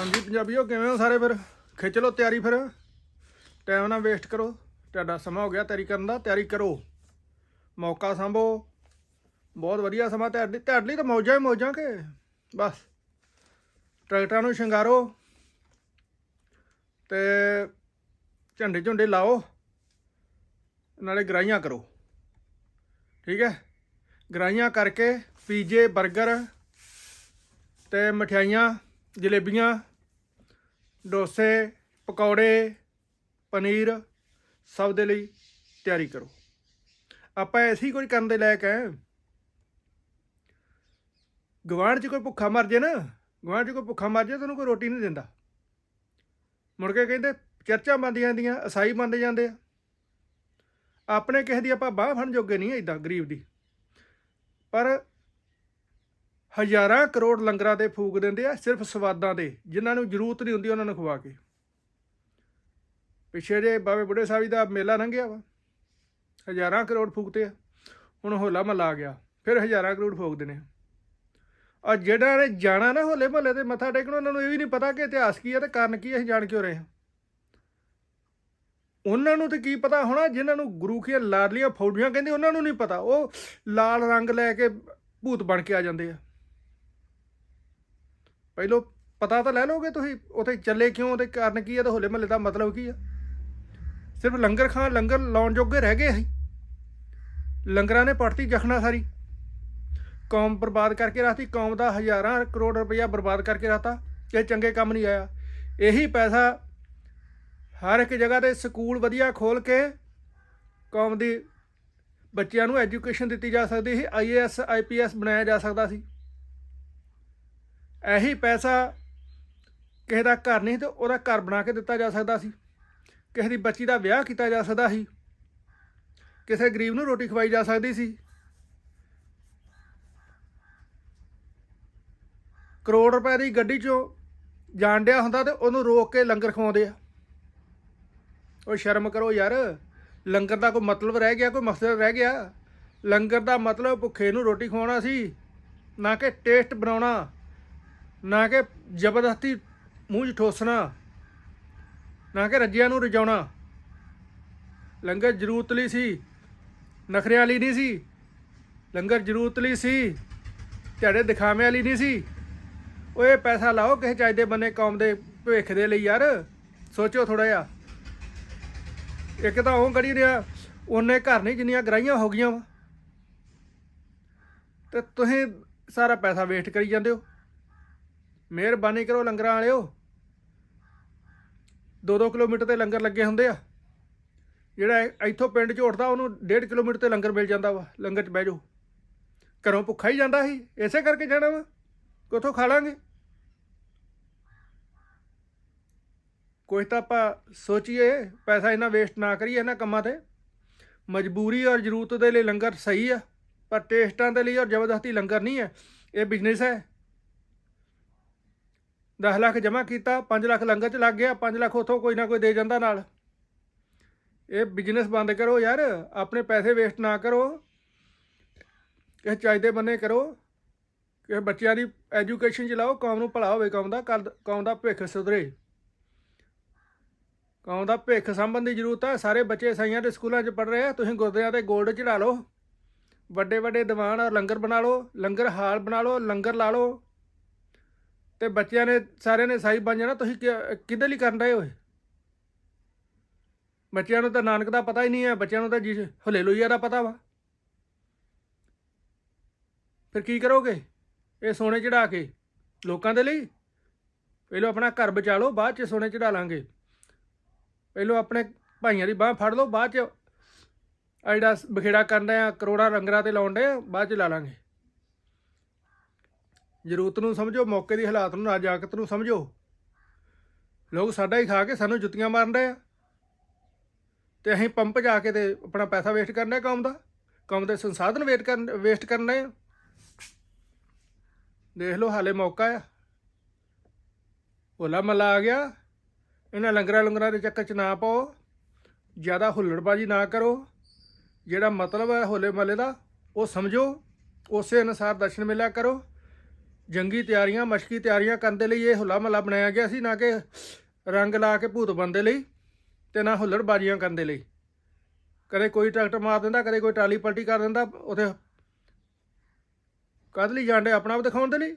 ਹਾਂਜੀ ਪੰਜਾਬੀਓ, ਕਿਵੇਂ ਹੋ ਸਾਰੇ ਫਿਰ? ਖਿੱਚ ਲਓ ਤਿਆਰੀ ਫਿਰ। ਟਾਈਮ ਨਾ ਵੇਸਟ ਕਰੋ। ਤੁਹਾਡਾ ਸਮਾਂ ਹੋ ਗਿਆ ਤਿਆਰੀ ਕਰਨ ਦਾ। ਤਿਆਰੀ ਕਰੋ। ਮੌਕਾ ਸੰਭੋ। ਬਹੁਤ ਵਧੀਆ ਸਮਾਂ ਤੁਹਾਡੇ ਤੁਹਾਡੇ ਲਈ ਤਾਂ ਮੌਜਾਂ ਹੀ ਮੌਜਾਂ ਕੇ, ਬਸ। ਟਰੈਕਟਰਾਂ ਨੂੰ ਸ਼ਿੰਗਾਰੋ। ਤੇ ਝੰਡੇ ਝੁੰਡੇ ਲਾਓ। ਨਾਲੇ ਗਰਾਈਆਂ ਕਰੋ। ਠੀਕ ਹੈ? ਗਰਾਈਆਂ ਕਰਕੇ ਪੀਜੇ 버ਗਰ ਤੇ ਮਠਿਆਈਆਂ, ਜਲੇਬੀਆਂ ਡੋਸੇ, ਪਕੌੜੇ, ਪਨੀਰ ਸਭ ਦੇ ਲਈ ਤਿਆਰੀ ਕਰੋ। ਆਪਾਂ ਐਸੀ ਕੁਝ ਕਰਨ ਦੇ ਲਾਇਕ ਹੈ ਗਵਾਂਢ 'ਚ ਕੋਈ ਭੁੱਖਾ ਮਰ ਜੇ ਨਾ ਗਵਾਂਢ 'ਚ ਕੋਈ ਭੁੱਖਾ ਮਰ ਜੇ ਤੈਨੂੰ ਕੋਈ ਰੋਟੀ ਨਹੀਂ ਦਿੰਦਾ। ਮੁੜ ਕੇ ਕਹਿੰਦੇ ਚਰਚਾ ਬੰਦੀਆਂ ਜਾਂਦੀਆਂ ਅਸਾਈ ਬੰਦੇ ਜਾਂਦੇ ਆ। ਆਪਣੇ ਕਿਸੇ ਦੀ ਆਪਾਂ ਬਾਹ ਫੜਨ ਜੋਗੇ ਨਹੀਂ ਇਦਾਂ ਗਰੀਬ ਦੀ। ਪਰ ਹਜ਼ਾਰਾਂ ਕਰੋੜ ਲੰਗਰਾਂ ਤੇ ਫੂਕ ਦਿੰਦੇ ਆ, ਸਿਰਫ ਸਵਾਦਾਂ ਦੇ, ਜਿਨ੍ਹਾਂ ਨੂੰ ਜ਼ਰੂਰਤ ਨਹੀਂ ਹੁੰਦੀ ਉਹਨਾਂ ਨੂੰ ਖਵਾ ਕੇ। ਪਿਛੇ ਜੇ ਬਾਬੇ ਬੁੱਢੇ ਸਾਹਿਬ ਜੀ ਦਾ ਮੇਲਾ ਲੰਘਿਆ ਵਾ, ਹਜ਼ਾਰਾਂ ਕਰੋੜ ਫੂਕਤੇ ਆ, ਹੁਣ ਹੋਲਾ ਮਹੱਲਾ ਆ ਗਿਆ, ਫਿਰ ਹਜ਼ਾਰਾਂ ਕਰੋੜ ਫੂਕਦੇ ਨੇ। ਆ ਜਿਹੜਾ ਨੇ ਜਾਣਾ ਨਾ ਹੋਲੇ ਮਹੱਲੇ ਤੇ ਮੱਥਾ ਟੇਕਣ, ਉਹਨਾਂ ਨੂੰ ਇਹ ਵੀ ਨਹੀਂ ਪਤਾ ਕਿ ਇਤਿਹਾਸ ਕੀ ਹੈ ਤੇ ਕਾਰਨ ਕੀ ਹੈ ਅਸੀਂ ਜਾਣ ਕਿਉਂ ਰਹੇ ਹਾਂ। ਉਹਨਾਂ ਨੂੰ ਤੇ ਕੀ ਪਤਾ ਹੋਣਾ, ਜਿਨ੍ਹਾਂ ਨੂੰ ਗੁਰੂ ਕੀ ਲਾਡਲੀਆਂ ਫੌਜੀਆਂ ਕਹਿੰਦੇ, ਉਹਨਾਂ ਨੂੰ ਨਹੀਂ ਪਤਾ। ਉਹ ਲਾਲ ਰੰਗ ਲੈ ਕੇ ਭੂਤ ਬਣ ਕੇ ਆ ਜਾਂਦੇ ਆ। ਪਹਿਲੋ ਪਤਾ ਤਾਂ ਲੈ ਲਓਗੇ ਤੁਸੀਂ, ਉੱਥੇ ਚੱਲੇ ਕਿਉਂ, ਉਹਦੇ ਕਾਰਨ ਕੀ ਆ, ਤੇ ਹੋਲੇ ਮਹੱਲੇ ਦਾ ਮਤਲਬ ਕੀ ਆ? ਸਿਰਫ ਲੰਗਰ ਖਾਣ, ਲੰਗਰ ਲਾਉਣ ਜੋਗੇ ਰਹਿ ਗਏ ਅਸੀਂ। ਲੰਗਰਾਂ ਨੇ ਪੜਤੀ ਜਖਣਾ ਸਾਰੀ। ਕੌਮ ਬਰਬਾਦ ਕਰਕੇ ਰੱਖਤੀ, ਕੌਮ ਦਾ ਹਜ਼ਾਰਾਂ ਕਰੋੜ ਰੁਪਇਆ ਬਰਬਾਦ ਕਰਕੇ ਰੱਖਤਾ, ਇਹ ਚੰਗੇ ਕੰਮ ਨਹੀਂ ਆਇਆ। ਇਹੀ ਪੈਸਾ ਹਰ ਇੱਕ ਜਗ੍ਹਾ ਤੇ ਸਕੂਲ ਵਧੀਆ ਖੋਲ ਕੇ ਕੌਮ ਦੀ ਬੱਚਿਆਂ ਨੂੰ ਐਜੂਕੇਸ਼ਨ ਦਿੱਤੀ ਜਾ ਸਕਦੀ ਸੀ ਆਈਏਐਸ ਆਈਪੀਐਸ ਬਣਾਇਆ ਜਾ ਸਕਦਾ ਸੀ। ਇਹੀ ਪੈਸਾ ਕਿਸੇ ਦਾ ਘਰ ਨਹੀਂ ਤੇ ਉਹਦਾ ਘਰ ਬਣਾ ਕੇ ਦਿੱਤਾ ਜਾ ਸਕਦਾ ਸੀ। ਕਿਸੇ ਦੀ ਬੱਚੀ ਦਾ ਵਿਆਹ ਕੀਤਾ ਜਾ ਸਕਦਾ ਸੀ। ਕਿਸੇ ਗਰੀਬ ਨੂੰ ਰੋਟੀ ਖਵਾਈ ਜਾ ਸਕਦੀ ਸੀ। ਕਰੋੜ ਰੁਪਏ ਦੀ ਗੱਡੀ 'ਚੋਂ ਜਾਣ ਡਿਆ ਹੁੰਦਾ ਤੇ ਉਹਨੂੰ ਰੋਕ ਕੇ ਲੰਗਰ ਖਵਾਉਂਦੇ ਆ। ਉਹ ਸ਼ਰਮ ਕਰੋ ਯਾਰ, ਲੰਗਰ ਦਾ ਕੋਈ ਮਤਲਬ ਰਹਿ ਗਿਆ, ਕੋਈ ਮਕਸਦ ਰਹਿ ਗਿਆ। ਲੰਗਰ ਦਾ ਮਤਲਬ ਭੁੱਖੇ ਨੂੰ ਰੋਟੀ ਖਵਾਉਣਾ ਸੀ, ਨਾ ਕਿ ਟੇਸਟ ਬਣਾਉਣਾ। ਨਾ ਕਿ ਜ਼ਬਰਦਸਤੀ ਮੂੰਹ 'ਚ ਠੋਸਣਾ, ਨਾ ਕਿ ਰੱਜਿਆਂ ਨੂੰ ਰਜਾਉਣਾ। ਲੰਗਰ ਜ਼ਰੂਰਤ ਲਈ ਸੀ ਨਖਰਿਆਂ ਲਈ ਨਹੀਂ ਸੀ। ਲੰਗਰ ਜ਼ਰੂਰਤ ਲਈ ਸੀ ਤੁਹਾਡੇ ਦਿਖਾਵੇਂ ਵਾਲੀ ਨਹੀਂ ਸੀ। ਓਏ, ਪੈਸਾ ਲਾਓ, ਕਿਸੇ ਚਾਹੀਦੇ ਬੰਨੇ ਕੌਮ ਦੇ ਭਵਿੱਖ ਦੇ ਲਈ ਯਾਰ ਸੋਚੋ ਥੋੜਾ ਜਿਹਾ। ਇੱਕ ਤਾਂ ਉਹ ਕਰੀ ਰਿਹਾ ਉਹਨੇ ਘਰ ਨਹੀਂ ਜਿੰਨੀਆਂ ਗਰਾਈਆਂ ਹੋ ਗਈਆਂ ਵਾ। ਤੇ ਤੁਸੀਂ ਸਾਰਾ ਪੈਸਾ ਵੇਸਟ ਕਰੀ ਜਾਂਦੇ ਹੋ। ਮਿਹਰਬਾਨੀ ਕਰੋ ਲੰਗਰਾਂ ਵਾਲਿਓ। 2-2 ਕਿਲੋਮੀਟਰ ਤੇ ਲੰਗਰ ਲੱਗੇ ਹੁੰਦੇ ਆ। ਜਿਹੜਾ ਇੱਥੋਂ ਪਿੰਡ 'ਚ ਉੱਠਦਾ, ਉਹਨੂੰ 1.5 ਕਿਲੋਮੀਟਰ ਤੇ ਲੰਗਰ ਮਿਲ ਜਾਂਦਾ ਵਾ, ਲੰਗਰ 'ਚ ਬਹਿ ਜਾਓ। ਘਰੋਂ ਭੁੱਖਾ ਹੀ ਜਾਂਦਾ ਸੀ, ਇਸੇ ਕਰਕੇ ਜਾਣਾ ਵਾ। ਕਿੱਥੋਂ ਖਾ ਲਾਂਗੇ। ਕੋਈ ਤਾਂ ਆਪਾਂ ਸੋਚੀਏ, ਪੈਸਾ ਇਹਨਾਂ ਵੇਸਟ ਨਾ ਕਰੀਏ ਇਹਨਾਂ ਕੰਮਾਂ ਤੇ। ਮਜਬੂਰੀ ਔਰ ਜ਼ਰੂਰਤ ਦੇ ਲਈ ਲੰਗਰ ਸਹੀ ਆ, ਪਰ ਟੇਸਟਾਂ ਦੇ ਲਈ ਔਰ ਜ਼ਬਰਦਸਤੀ ਲੰਗਰ ਨਹੀਂ ਹੈ ਇਹ ਬਿਜ਼ਨਸ ਹੈ। 10 ਲੱਖ ਜਮ੍ਹਾਂ ਕੀਤਾ 5 ਲੱਖ ਲੰਗਰ ਚ ਲੱਗ ਗਿਆ 5 ਲੱਖ ਉਥੋਂ ਕੋਈ ਨਾ ਕੋਈ ਦੇ ਜਾਂਦਾ ਨਾਲ। ਇਹ ਬਿਜ਼ਨਸ ਬੰਦ ਕਰੋ ਯਾਰ, ਆਪਣੇ ਪੈਸੇ ਵੇਸਟ ਨਾ ਕਰੋ। ਕਿਸੇ ਚਾਹੀਦੇ ਬੰਨੇ ਕਰੋ। ਕਿ ਬੱਚਿਆਂ ਦੀ ਐਜੂਕੇਸ਼ਨ ਚਲਾਓ ਕੌਮ ਨੂੰ ਭਲਾ ਹੋਵੇ ਕੌਮ ਦਾ ਕੱਲ੍ਹ ਕੌਮ ਦਾ ਭਵਿੱਖ ਸੁਧਰੇ। ਕੌਮ ਦਾ ਭਵਿੱਖ ਸੰਭਣ ਦੀ ਜ਼ਰੂਰਤ ਹੈ ਸਾਰੇ ਬੱਚੇ ਸਾਈਆਂ ਦੇ ਸਕੂਲਾਂ 'ਚ ਪੜ ਰਹੇ ਆ। ਤੁਸੀਂ ਗੁਰਦਿਆਂ ਤੇ ਗੋਲਡ ਚੜਾ ਲਓ। ਵੱਡੇ ਵੱਡੇ ਦੀਵਾਨ ਔਰ ਲੰਗਰ ਬਣਾ ਲਓ। ਲੰਗਰ ਹਾਲ ਬਣਾ ਲਓ, ਲੰਗਰ ਲਾ ਲਓ। ਤੇ ਬੱਚਿਆਂ ਨੇ ਸਾਰਿਆਂ ਨੇ ਸਾਈ ਬਣ ਜਾਣਾ, ਤੁਸੀਂ ਕਿ- ਕਿਹਦੇ ਲਈ ਕਰਨ ਰਹੇ ਇਹ? ਬੱਚਿਆਂ ਨੂੰ ਤਾਂ ਨਾਨਕ ਦਾ ਪਤਾ ਹੀ ਨਹੀਂ ਹੈ, ਬੱਚਿਆਂ ਨੂੰ ਤਾਂ ਜੀ ਹਲੇਲੂਇਆ ਦਾ ਪਤਾ ਵਾ। ਫਿਰ ਕੀ ਕਰੋਗੇ? ਇਹ ਸੋਨੇ ਚੜਾ ਕੇ ਲੋਕਾਂ ਦੇ ਲਈ? ਪਹਿਲਾਂ ਆਪਣਾ ਘਰ ਬਚਾ ਲਓ ਬਾਅਦ ਚ ਸੋਨੇ ਚੜਾ ਲਾਂਗੇ। ਪਹਿਲਾਂ ਆਪਣੇ ਭਾਈਆਂ ਦੀ ਬਾਹ ਫੜ ਲਓ, ਬਾਅਦ ਚ ਆਹ ਜਿਹੜਾ ਬਖੇੜਾ ਕਰਨ ਆ, ਕਰੋੜਾਂ ਲੰਗਰਾਂ ਤੇ ਲਾਉਣ ਆ, ਬਾਅਦ ਚ ਲਾ ਲਾਂਗੇ। ਜ਼ਰੂਰਤ ਨੂੰ ਸਮਝੋ, ਮੌਕੇ ਦੀ ਹਾਲਾਤ ਨੂੰ ਨਾਜਾਕਤ ਨੂੰ ਸਮਝੋ। ਲੋਕ ਸਾਡਾ ਹੀ ਖਾ ਕੇ ਸਾਨੂੰ ਜੁੱਤੀਆਂ ਮਾਰਨ ਰਹੇ ਆ। ਤੇ ਅਸੀਂ ਪੰਪ ਜਾ ਕੇ ਤੇ ਆਪਣਾ ਪੈਸਾ ਵੇਸਟ ਕਰਨਾ ਕੌਮ ਦਾ। ਕੌਮ ਦੇ ਸੰਸਾਧਨ ਵੇਟ ਕਰਨ ਵੇਸਟ ਕਰਨਾ ਆ। ਦੇਖ ਲਓ, ਹਾਲੇ ਮੌਕਾ ਆ। ਹੋਲਾ ਮਹੱਲਾ ਆ ਗਿਆ। ਇਹਨਾਂ ਲੰਗਰਾਂ ਲੰਗਰਾਂ ਦੇ ਚੱਕਰ 'ਚ ਨਾ ਪਾਓ। ਜ਼ਿਆਦਾ ਹੁੱਲੜਬਾਜੀ ਨਾ ਕਰੋ। ਜਿਹੜਾ ਮਤਲਬ ਹੈ ਹੋਲੇ ਮਹੱਲੇ ਦਾ, ਉਹ ਸਮਝੋ। ਉਸੇ ਅਨੁਸਾਰ ਦਰਸ਼ਨ ਮਿਲਿਆ ਕਰੋ। ਜੰਗੀ ਤਿਆਰੀਆਂ ਮਸ਼ਕੀ ਤਿਆਰੀਆਂ ਕਰਨ ਦੇ ਲਈ ਇਹ ਹੁੱਲਾ ਮਹੱਲਾ ਬਣਾਇਆ ਗਿਆ ਸੀ, ਨਾ ਕਿ ਰੰਗ ਲਾ ਕੇ ਭੂਤ ਬਣਨ ਲਈ ਤੇ ਨਾ ਹੁੱਲੜਬਾਜ਼ੀਆਂ ਕਰਨ ਦੇ ਲਈ। ਕਦੇ ਕੋਈ ਟਰੈਕਟਰ ਮਾਰ ਦਿੰਦਾ, ਕਦੇ ਕੋਈ ਟਰਾਲੀ ਪਲਟੀ ਕਰ ਦਿੰਦਾ, ਉਥੇ ਕਦ ਲਈ ਜਾਂਦੇ ਆਪਣਾ ਆਪ ਦਿਖਾਉਣ ਦੇ ਲਈ।